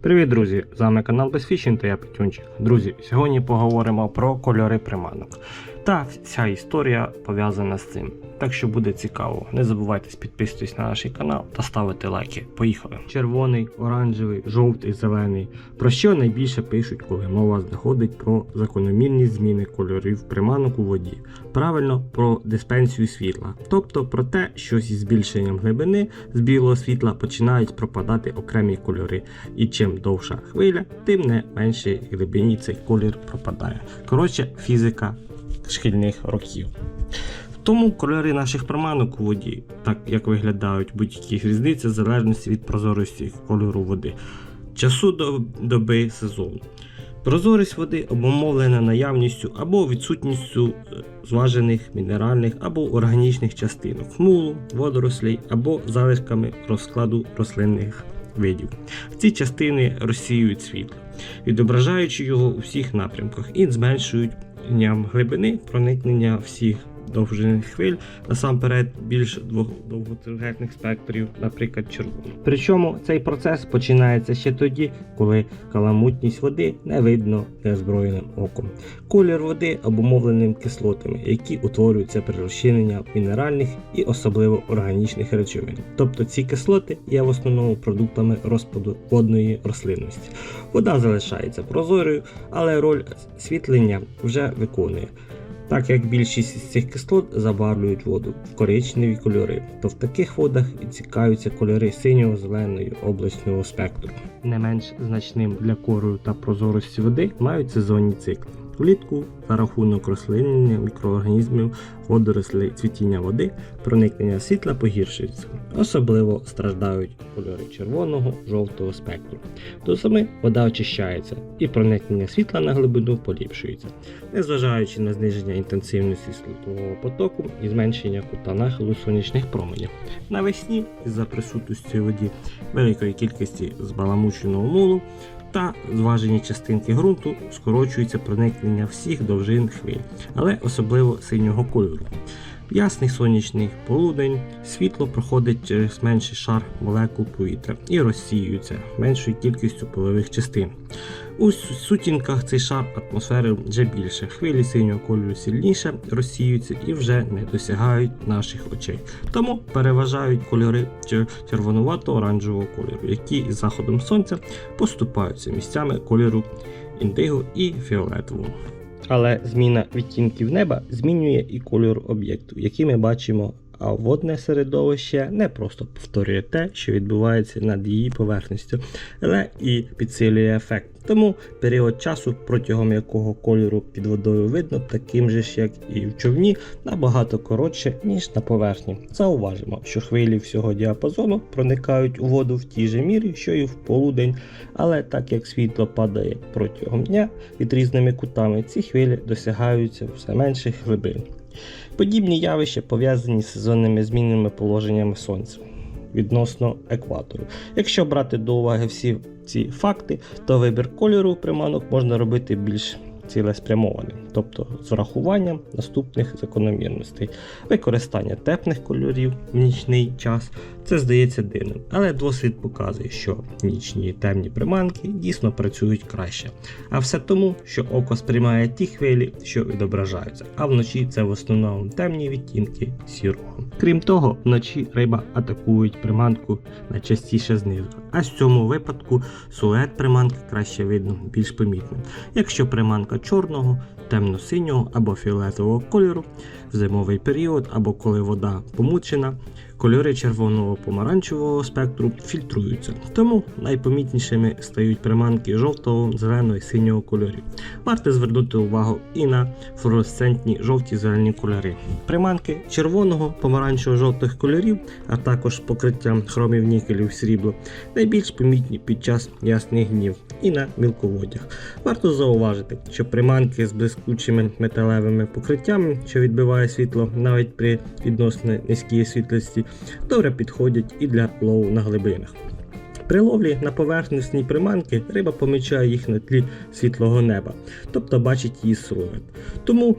Привіт, друзі! З вами канал Безфішін та я Петюнчик. Друзі, сьогодні поговоримо про кольори приманок. Та вся історія пов'язана з цим. Так що буде цікаво. Не забувайте підписуватись на наш канал та ставити лайки. Поїхали! Червоний, оранжевий, жовтий, зелений. Про що найбільше пишуть, коли мова заходить про закономірність зміни кольорів приманок у воді? Правильно, про диспенсію світла, тобто про те, що зі збільшенням глибини з білого світла починають пропадати окремі кольори, і чим довша хвиля, тим не меншій глибині цей колір пропадає. Коротше, фізика шкільних років. Тому кольори наших приманок у воді, так як виглядають будь-які різниці в залежності від прозорості кольору води, часу до- доби сезону. Прозорість води обумовлена наявністю або відсутністю е, зважених мінеральних або органічних частинок, мулу, водорослей або залишками розкладу рослинних видів. Ці частини розсіюють світло, відображаючи його у всіх напрямках і зменшують глибини проникнення всіх довжинних хвиль, насамперед більш двох- довготривалих спектрів, наприклад, червоного. Причому цей процес починається ще тоді, коли каламутність води не видно неозброєним оком. Колір води обумовленим кислотами, які утворюються при розчиненні мінеральних і особливо органічних речовин. Тобто ці кислоти є в основному продуктами розпаду водної рослинності. Вода залишається прозорою, але роль світлення вже виконує. Так як більшість із цих кислот забарвлюють воду в коричневі кольори, то в таких водах відсікаються кольори синього зеленої облачного спектру. Не менш значним для кору та прозорості води мають сезонні цикли. Влітку за рахунок рослинення мікроорганізмів, водорослей, цвітіння води, проникнення світла погіршується. Особливо страждають кольори червоного, жовтого спектру. До зими вода очищається і проникнення світла на глибину поліпшується, незважаючи на зниження інтенсивності світлового потоку і зменшення кута нахилу сонячних променів. Навесні, із-за присутності воді великої кількості збаламученого мулу та зважені частинки ґрунту скорочується проникнення всіх довжин хвиль, але особливо синього кольору. Ясний сонячний полудень світло проходить через менший шар молекул повітря і розсіюється меншою кількістю полових частин. У сутінках цей шар атмосфери вже більше. Хвилі синього кольору сильніше розсіюються і вже не досягають наших очей. Тому переважають кольори червонувато-оранжевого кольору, які із заходом сонця поступаються місцями кольору індиго і фіолетового. Але зміна відтінків неба змінює і кольор об'єкту, який ми бачимо. А водне середовище не просто повторює те, що відбувається над її поверхністю, але і підсилює ефект. Тому період часу, протягом якого кольору під водою видно, таким же ж, як і в човні, набагато коротше, ніж на поверхні. Зауважимо, що хвилі всього діапазону проникають у воду в тій же мірі, що і в полудень, але так як світло падає протягом дня під різними кутами, ці хвилі досягаються все менших глибин. Подібні явища пов'язані з сезонними змінними положеннями сонця відносно екватору. Якщо брати до уваги всі ці факти, то вибір кольору приманок можна робити більш цілеспрямованим, тобто з врахуванням наступних закономірностей. Використання теплих кольорів в нічний час це здається дивним, але досвід показує, що нічні темні приманки дійсно працюють краще. А все тому, що око сприймає ті хвилі, що відображаються, а вночі це в основному темні відтінки сірого. Крім того, вночі риба атакують приманку найчастіше знизу, а в цьому випадку силует приманки краще видно більш помітним. Якщо приманка чорного, темно-синього або фіолетового кольору в зимовий період або коли вода помучена, кольори червоного помаранчевого спектру фільтруються. Тому найпомітнішими стають приманки жовтого, зеленого і синього кольорів. Варто звернути увагу і на флуоресцентні жовті зелені кольори. Приманки червоного, помаранчево-жовтих кольорів, а також покриттям хромів нікелів срібло, найбільш помітні під час ясних днів і на мілководях. Варто зауважити, що приманки з блискучими металевими покриттями, що відбиває світло навіть при відносно низькій світлості, добре підходять і для лову на глибинах. При ловлі на поверхності приманки риба помічає їх на тлі світлого неба, тобто бачить її силует. Тому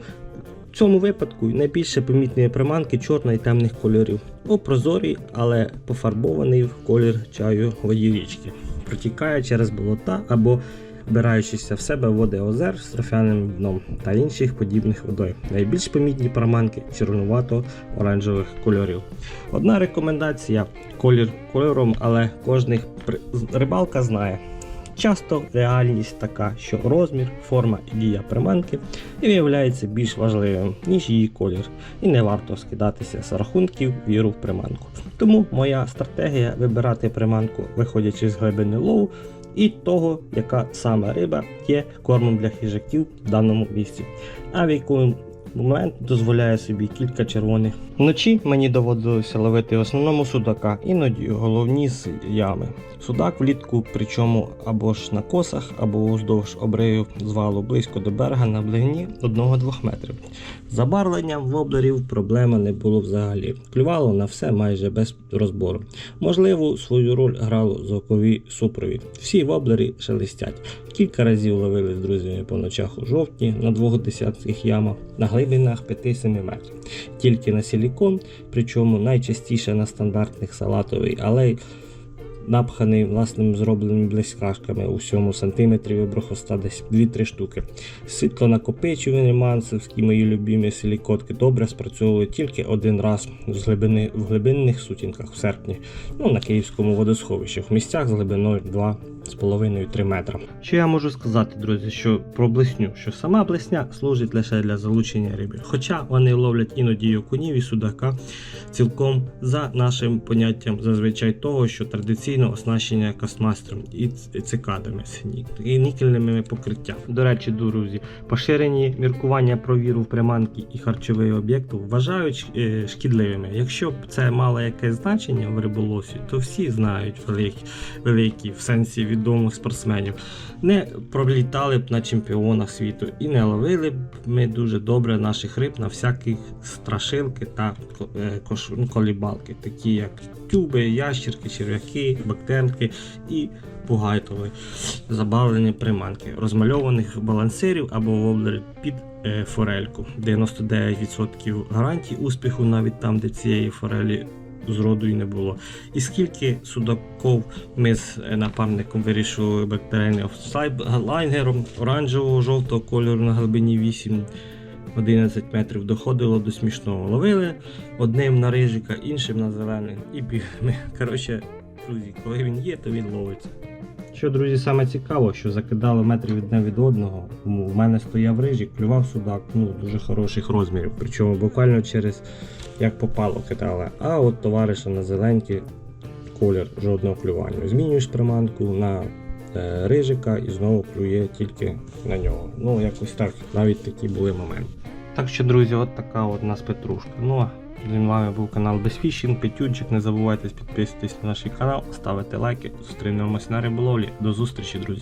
В цьому випадку найбільше помітні приманки чорної і темних кольорів. О, прозорий, але пофарбований в колір чаю воді річки. Протікає через болота або вбираючися в себе води озер з трофяним дном та інших подібних водой. Найбільш помітні приманки червонувато-оранжевих кольорів. Одна рекомендація колір кольором, але кожний рибалка знає. Часто реальність така, що розмір, форма і дія приманки виявляється більш важливим, ніж її колір, і не варто скидатися з рахунків віру в приманку. Тому моя стратегія вибирати приманку, виходячи з глибини лову і того, яка саме риба є кормом для хижаків в даному місці. А в якому момент дозволяє собі кілька червоних. Вночі мені доводилося ловити в основному судака, іноді головні з ями. Судак влітку, причому або ж на косах, або уздовж обривів звалу близько до берега на блигні 1-2 метрів. З Забарвленням воблерів проблеми не було взагалі. Клювало на все майже без розбору. Можливо, свою роль грало звуковий супровід. Всі воблери шелестять. Кілька разів ловили з друзями по ночах у жовтні на двох десятках ямах на глибинах 5-7 метрів. Тільки на силікон, причому найчастіше на стандартних салатовий, але напханий власним зробленими блискашками у 7 сантиметрів і брохоста десь 2-3 штуки. Світло накопичувані мансовські мої любимі силікотки добре спрацьовували тільки один раз з глибини, в глибинних сутінках в серпні, ну на київському водосховищі, в місцях з глибиною 2,5-3 метра. Що я можу сказати, друзі, що про блесню, що сама блесня служить лише для залучення риби. Хоча вони ловлять іноді і окунів і судака цілком за нашим поняттям зазвичай того, що традиційно оснащення кастмастером і цикадами і нікельними покриттям. До речі, друзі, поширені міркування про віру в приманки і харчовий об'єкт вважають е, шкідливими. Якщо б це мало якесь значення в риболовстві, то всі знають великі, великі в сенсі відомих спортсменів. Не пролітали б на чемпіонах світу і не ловили б ми дуже добре наших риб на всякі страшилки та е, ну, колібалки, такі як тюби, ящерки, черв'яки, бактерки і пугайтові забавлені приманки, розмальованих балансирів або воблерів під е, форельку. 99% гарантій успіху навіть там, де цієї форелі зроду і не було. І скільки судаков ми з е, напарником вирішували бактерійним лайнером оранжевого жовтого кольору на глибині 8 11 метрів доходило до смішного. Ловили одним на рижика, іншим на зелений і бігли. Коротше, друзі, коли він є, то він ловиться. Що, друзі, саме цікаво, що закидали метрів одне від одного. В мене стояв рижик, клював судак, ну дуже хороших розмірів. Причому буквально через як попало кидали. А от товариша на зеленькі колір жодного клювання. Змінюєш приманку на е, рижика і знову клює тільки на нього. Ну, якось так, навіть такі були моменти. Так що, друзі, от така от нас петрушка. Ну з вами був канал Безфішінг, Петюнчик. Не забувайте підписуватись на наш канал, ставити лайки. Зустрінемось на риболовлі. До зустрічі, друзі!